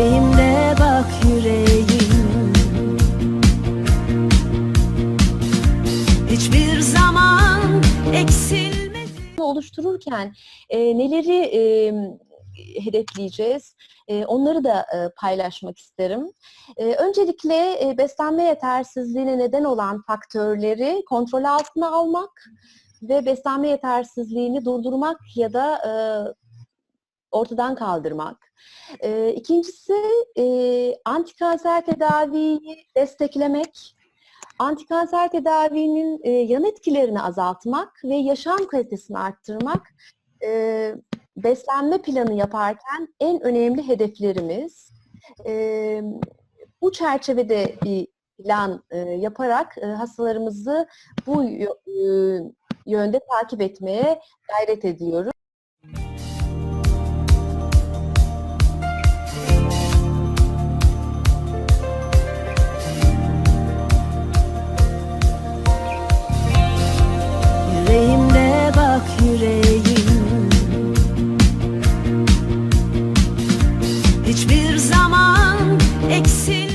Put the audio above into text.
Yüreğimde bak yüreğim Hiçbir zaman eksilmedi Oluştururken e, neleri e, hedefleyeceğiz. E, onları da e, paylaşmak isterim. E, öncelikle beslenme yetersizliğine neden olan faktörleri kontrol altına almak ve beslenme yetersizliğini durdurmak ya da ortadan kaldırmak. E, ikincisi e, antikanser tedaviyi desteklemek, antikanser tedavinin e, yan etkilerini azaltmak ve yaşam kalitesini arttırmak e, beslenme planı yaparken en önemli hedeflerimiz. E, bu çerçevede bir plan e, yaparak e, hastalarımızı bu e, yönde takip etmeye gayret ediyoruz. hiçbir zaman eksik